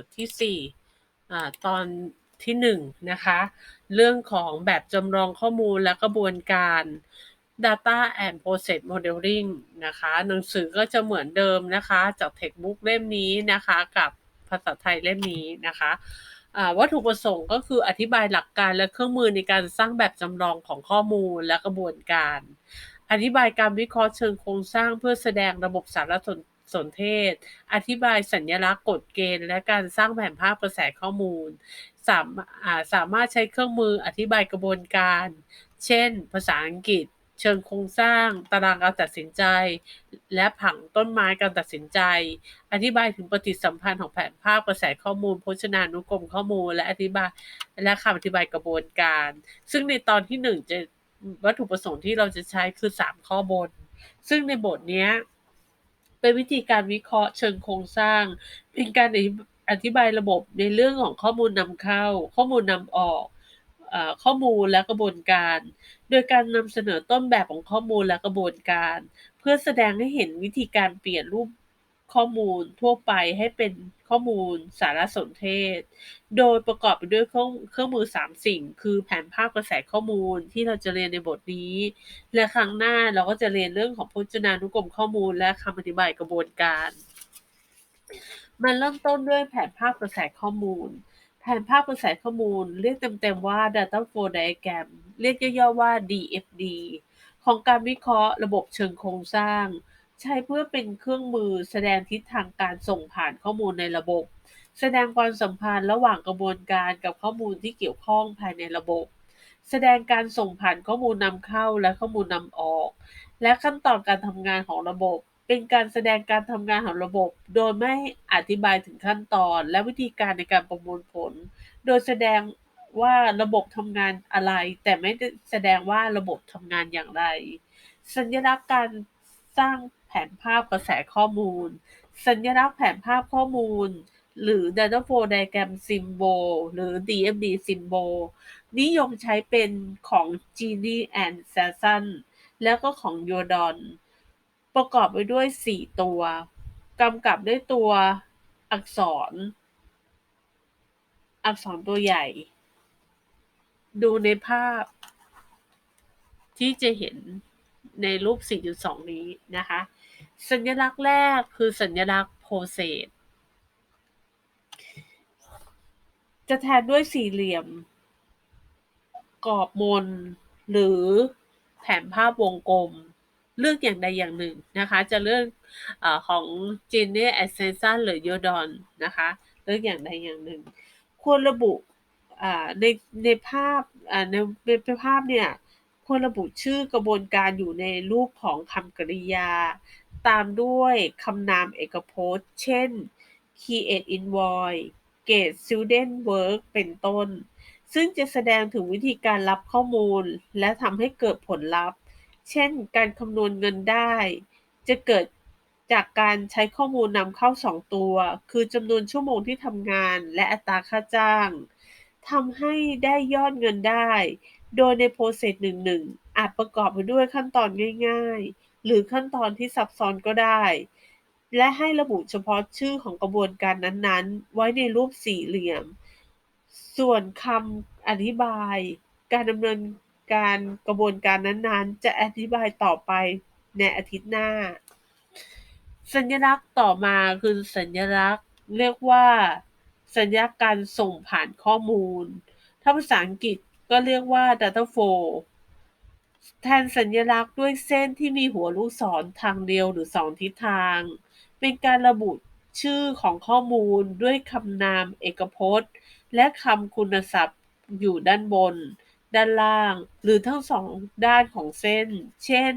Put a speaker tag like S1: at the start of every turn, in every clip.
S1: ทที่ 4อ่ตอนที่ 1 นะคะ เรื่องของแบบจำลองข้อมูลและกระบวนการ Data and Process Modeling นะคะ หนังสือก็จะเหมือนเดิมนะคะ จาก Textbook เล่มนี้นะคะ กับภาษาไทยเล่มนี้นะคะวัตถุประสงค์ก็คืออธิบายหลักการและเครื่องมือในการสร้างแบบจำลองของข้อมูลและกระบวนการ อธิบายการวิเคราะห์เชิงโครงสร้างเพื่อแสดงระบบสารสน สนเทศ อธิบายสัญลักษณ์กฎเกณฑ์ และการสร้างแผนภาพกระแสข้อมูล สามาสามารถใช้เครื่องมืออธิบายกระบวนการ เช่น ภาษาอังกฤษ เชิงโครงสร้าง ตารางการตัดสินใจ และผังต้นไม้การตัดสินใจ อธิบายถึงปฏิสัมพันธ์ของแผนภาพกระแสข้อมูลพจนานุกรมข้อมูล และอธิบายและคำอธิบายกระบวนการ ซึ่งในตอนที่หนึ่งจะวัตถุประสงค์ที่เราจะใช้คือ 3 ข้อบน ซึ่งในบทนี้ เป็นวิธีการวิเคราะห์เชิงโครงสร้าง เป็นการอธิบายระบบในเรื่องของข้อมูลนำเข้า ข้อมูลนำออกอข้อมูลและกระบวนการ โดยการนำเสนอต้นแบบของข้อมูลและกระบวนการ เพื่อแสดงให้เห็นวิธีการเปลี่ยนรูป ข้อมูลทั่วไปให้เป็นข้อมูลสารสนเทศ โดยประกอบไปด้วยเครื่องเครื่องมือ 3 สิ่ง คือแผนภาพกระแสข้อมูลที่เราจะเรียนในบทนี้ และครั้งหน้าเราก็จะเรียนเรื่องของพจนานุกรมข้อมูลและคำอธิบายกระบวนการ มันเริ่มต้นด้วยแผนภาพกระแสข้อมูล แผนภาพกระแสข้อมูล เรียกเต็มๆว่า Data Flow Diagram เรียกย่อๆว่า DFD ของการวิเคราะห์ระบบเชิงโครงสร้าง ใช้เพื่อเป็นเครื่องมือแสดงทิศทางการส่งผ่านข้อมูลในระบบ แสดงความสัมพันธ์ระหว่างกระบวนการกับข้อมูลที่เกี่ยวข้องภายในระบบ แสดงการส่งผ่านข้อมูลนำเข้าและข้อมูลนำออก และขั้นตอนการทำงานของระบบ เป็นการแสดงการทำงานของระบบ โดยไม่อธิบายถึงขั้นตอนและวิธีการในการประมวลผล โดยแสดงว่าระบบทำงานอะไร แต่ไม่แสดงว่าระบบทำงานอย่างไร สัญลักษณ์การสร้าง แผนภาพกระแสข้อมูล สัญลักษณ์แผนภาพข้อมูล หรือ Data Flow Diagram Symbol หรือ DFD Symbol นิยมใช้เป็นของ Genie and Sampson แล้วก็ของ Yodon ประกอบไปด้วย 4 ตัว กำกับด้วยตัวอักษร อักษรตัวใหญ่ ดูในภาพ ที่จะเห็นในรูป 4.2 นี้นะคะ สัญลักษณ์แรกคือสัญลักษณ์โพเซตจะแทนด้วยสี่เหลี่ยม กรอบมน หรือแผนภาพวงกลม เลือกอย่างใดอย่างหนึ่งนะคะ จะเลือกอของ g e n e a s c e n s i o n หรือ Yodon นะคะ เลือกอย่างใดอย่างหนึ่ง ควรระบุในในภาพในในภาพเนี่ยควรระบุชื่อกระบวนการอยู่ในรูปของคำกริยา ตามด้วยคำนามเอกพจน์ เช่น create invoice get student work เป็นต้น ซึ่งจะแสดงถึงวิธีการรับข้อมูล และทำให้เกิดผลลัพธ์ เช่น การคำนวณเงินได้ จะเกิดจากการใช้ข้อมูลนำเข้า 2 ตัว คือจำนวนชั่วโมงที่ทำงานและอัตราค่าจ้างทำให้ได้ยอดเงินได้ โดยในโปรเซสหนึ่งๆอาจประกอบไปด้วยขั้นตอนง่ายๆ หรือขั้นตอนที่ซับซ้อนก็ได้ และให้ระบุเฉพาะชื่อของกระบวนการนั้นๆ ไว้ในรูปสี่เหลี่ยม ส่วนคำอธิบาย การดำเนินการกระบวนการนั้นๆ จะอธิบายต่อไปในอาทิตย์หน้า สัญลักษณ์ต่อมาคือสัญลักษณ์เรียกว่า สัญญาการส่งผ่านข้อมูล ถ้าภาษาอังกฤษก็เรียกว่า data flow แทนสัญลักษณ์ด้วยเส้นที่มีหัวลูกศรทางเดียวหรือสองทิศทาง เป็นการระบุชื่อของข้อมูลด้วยคำนามเอกพจน์ และคำคุณศัพท์อยู่ด้านบน ด้านล่าง หรือทั้งสองด้านของเส้น เช่น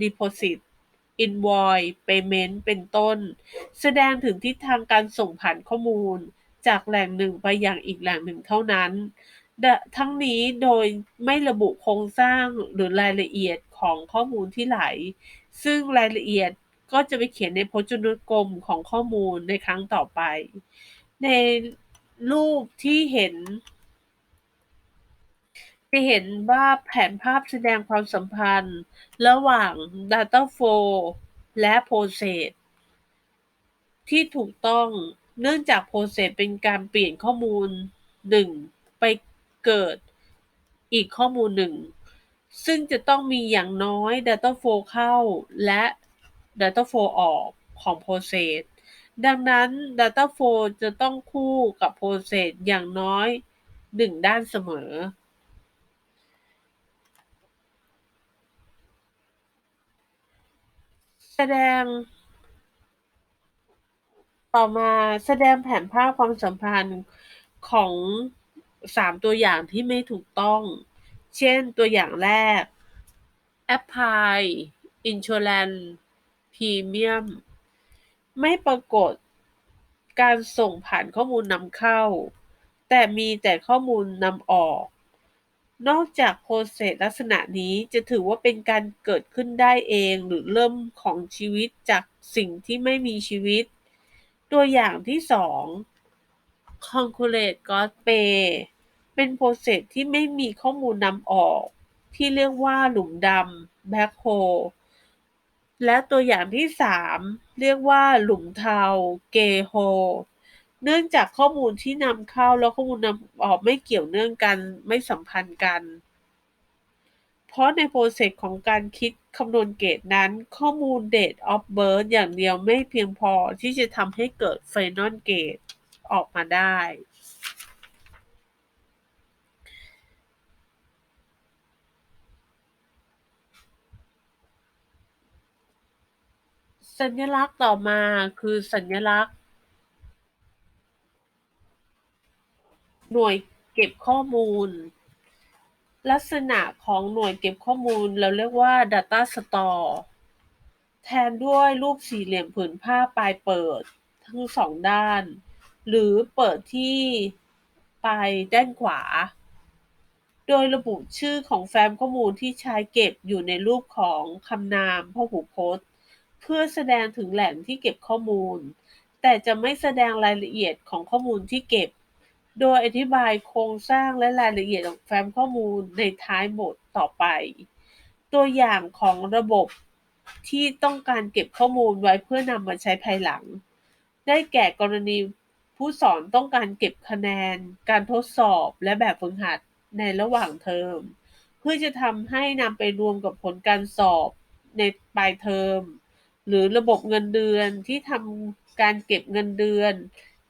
S1: deposit invoice payment เป็นต้น แสดงถึงทิศทางการส่งผ่านข้อมูล จากแหล่งหนึ่งไปอย่างอีกแหล่งหนึ่งเท่านั้น ทั้งนี้โดยไม่ระบุโครงสร้างหรือรายละเอียดของข้อมูลที่ไหล ซึ่งรายละเอียดก็จะไปเขียนในพจนานุกรมของข้อมูลในครั้งต่อไป ในรูปที่เห็น จะเห็นว่าแผนภาพแสดงความสัมพันธ์ ระหว่าง Data Flow และ Process ที่ถูกต้องเนื่องจาก process เป็นการเปลี่ยนข้อมูลหนึ่งไป เกิดอีกข้อมูลหนึ่ง ซึ่งจะต้องมีอย่างน้อย data flow เข้าและ data flow ออกของ process ดังนั้น data flow จะต้องคู่กับ process อย่างน้อยหนึ่งด้านเสมอ แสดง ต่อมาแสดงแผนภาพความสัมพันธ์ของ สามตัวอย่างที่ไม่ถูกต้อง เช่นตัวอย่างแรก Apply Insurance Premium ไม่ปรากฏการส่งผ่านข้อมูลนำเข้า แต่มีแต่ข้อมูลนำออก นอกจากโปรเซสลักษณะนี้จะถือว่าเป็นการเกิดขึ้นได้เองหรือเริ่มของชีวิตจากสิ่งที่ไม่มีชีวิต ตัวอย่างที่สอง Concurrent God Pay เป็นโปรเซสที่ไม่มีข้อมูลนำออก ที่เรียกว่าหลุมดำ Black Hole และตัวอย่างที่สามเรียกว่าหลุมเทา Gray Hole เนื่องจากข้อมูลที่นำเข้าและข้อมูลนำออกไม่เกี่ยวเนื่องกันไม่สัมพันธ์กัน เพราะในโปรเซสของการคิดคำนวณเกรดนั้น ข้อมูล date of birth อย่างเดียวไม่เพียงพอที่จะทำให้เกิด final grade ออกมาได้ สัญลักษณ์ต่อมาคือสัญลักษณ์ หน่วยเก็บข้อมูล ลักษณะของหน่วยเก็บข้อมูลเราเรียกว่า data store แทนด้วยรูปสี่เหลี่ยมผืนผ้าปลายเปิด ทั้งสองด้าน หรือเปิดที่ปลายด้านขวา โดยระบุชื่อของแฟ้มข้อมูลที่ใช้เก็บอยู่ในรูปของคำนามพหูพจน์ เพื่อแสดงถึงแหล่งที่เก็บข้อมูล แต่จะไม่แสดงรายละเอียดของข้อมูลที่เก็บ โดยอธิบายโครงสร้างและรายละเอียดของแฟ้มข้อมูลในท้ายบทต่อไป ตัวอย่างของระบบที่ต้องการเก็บข้อมูลไว้เพื่อนำมาใช้ภายหลัง ได้แก่กรณี ผู้สอนต้องการเก็บคะแนน การทดสอบและแบบฝึกหัดในระหว่างเทอม เพื่อจะทำให้นำไปรวมกับผลการสอบในปลายเทอม หรือระบบเงินเดือนที่ทำการเก็บเงินเดือน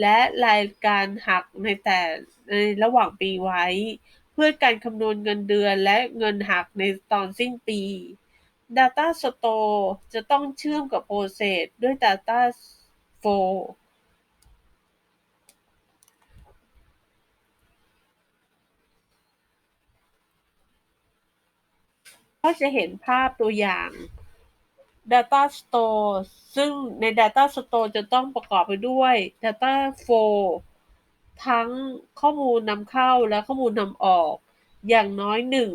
S1: และรายการหักในแต่ในระหว่างปีไว้ เพื่อการคำนวณเงินเดือนและเงินหักในตอนสิ้นปี Data Store จะต้องเชื่อมกับ Process ด้วย Data Flow ก็จะเห็นภาพตัวอย่าง Data Store ซึ่งใน Data Store จะต้องประกอบไปด้วย Data Flow ทั้งข้อมูลนำเข้าและข้อมูลนำออกอย่างน้อยหนึ่ง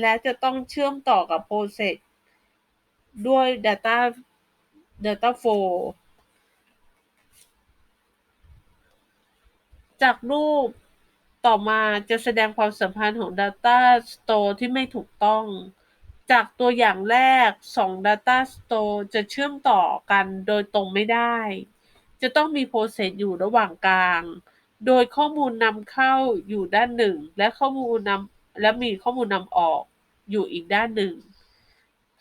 S1: และจะต้องเชื่อมต่อกับ Process ด้วย Data Data Flow จากรูป ต่อมาจะแสดงความสัมพันธ์ของ Data Store ที่ไม่ถูกต้อง จากตัวอย่างแรก 2 Data Store จะเชื่อมต่อกันโดยตรงไม่ได้ จะต้องมี Process อยู่ระหว่างกลาง โดยข้อมูลนำเข้าอยู่ด้านหนึ่ง และข้อมูลนำและมีข้อมูลนำออกอยู่อีกด้านหนึ่ง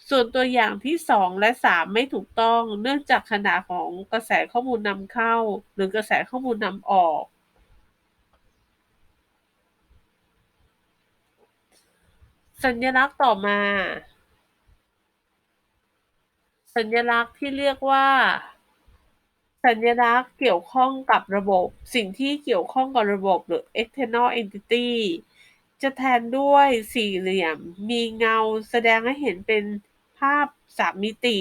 S1: ส่วนตัวอย่างที่ 2 และ 3 ไม่ถูกต้อง เนื่องจากขนาดของกระแสข้อมูลนำเข้า หรือกระแสข้อมูลนำออก สัญลักษณ์ต่อมา สัญลักษณ์ที่เรียกว่า สัญลักษณ์เกี่ยวข้องกับระบบ สิ่งที่เกี่ยวข้องกับระบบหรือ external entity จะแทนด้วยสี่เหลี่ยม มีเงาแสดงให้เห็นเป็นภาพสามมิติ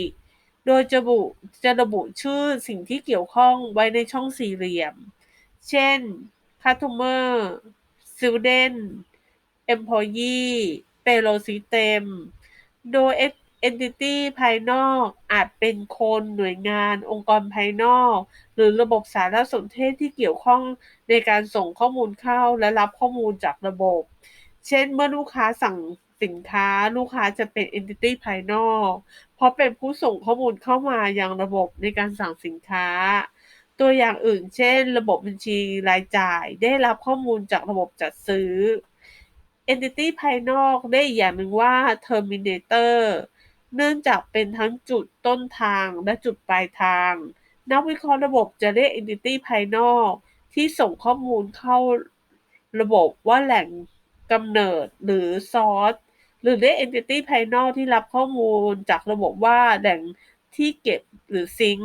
S1: โดยจะระบุจะระบุชื่อสิ่งที่เกี่ยวข้องไว้ในช่องสี่เหลี่ยม เช่น customer student employee payroll system โดย entity ภายนอกอาจเป็นคนหน่วยงาน องค์กรภายนอก หรือระบบสารสนเทศที่เกี่ยวข้องในการส่งข้อมูลเข้าและรับข้อมูลจากระบบ เช่น เมื่อลูกค้าสั่งสินค้าลูกค้าจะเป็น entity ภายนอก เพราะเป็นผู้ส่งข้อมูลเข้ามายังระบบในการสั่งสินค้า ตัวอย่างอื่นเช่น ระบบบัญชีรายจ่าย ได้รับข้อมูลจากระบบจัดซื้อ Entity ภายนอกได้อีกอย่างหนึ่งว่า Terminator เนื่องจากเป็นทั้งจุดต้นทางและจุดปลายทาง นักวิเคราะห์ระบบจะเรียก Entity ภายนอกที่ส่งข้อมูลเข้าระบบว่าแหล่งกำเนิดหรือ Source หรือเรียก Entity ภายนอกที่รับข้อมูลจากระบบว่าแหล่งที่เก็บหรือ Sink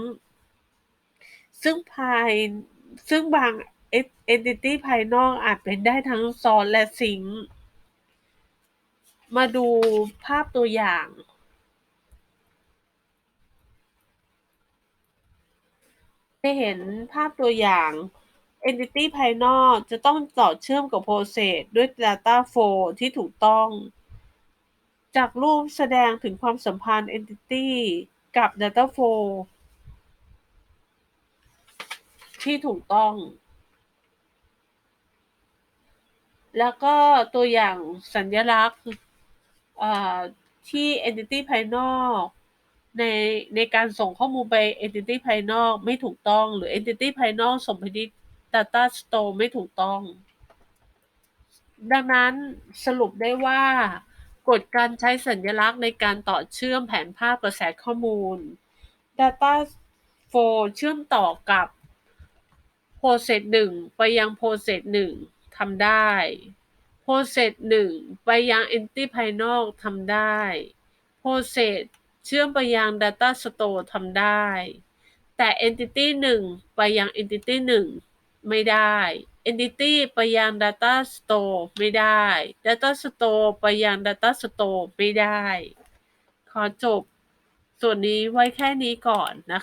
S1: ซึ่งภายซึ่งบาง Entity ภายนอกอาจเป็นได้ทั้ง Source และ Sink มาดูภาพตัวอย่างจะเห็นภาพตัวอย่าง Entity ภายนอกจะต้องต่อเชื่อมกับ Process ด้วย Data Flow ที่ถูกต้อง จากรูปแสดงถึงความสัมพันธ์ Entity กับ Data Flow ที่ถูกต้อง แล้วก็ตัวอย่างสัญลักษณ์ ที่ Entity ภายนอกในในการส่งข้อมูลไป Entity ภายนอกไม่ถูกต้อง หรือ Entity ภายนอกส่งไปที่ Data Store ไม่ถูกต้อง ดังนั้นสรุปได้ว่ากฎการใช้สัญลักษณ์ในการต่อเชื่อมแผนภาพกระแสข้อมูล Data Flow เชื่อมต่อกับ Process 1 ไปยัง Process 1ทำได้ โปรเซสหนึ่งไปยังเอนตี้ภายนอกทำได้โปรเซสเชื่อมไปยัง Data Store ทำได้ แต่ Entity 1 ไปยัง Entity 1 ไม่ได้ Entity ไปยัง Data Store ไม่ได้ Data Store ไปยัง Data Store ไม่ได้ ขอจบ ส่วนนี้ไว้แค่นี้ก่อนนะคะ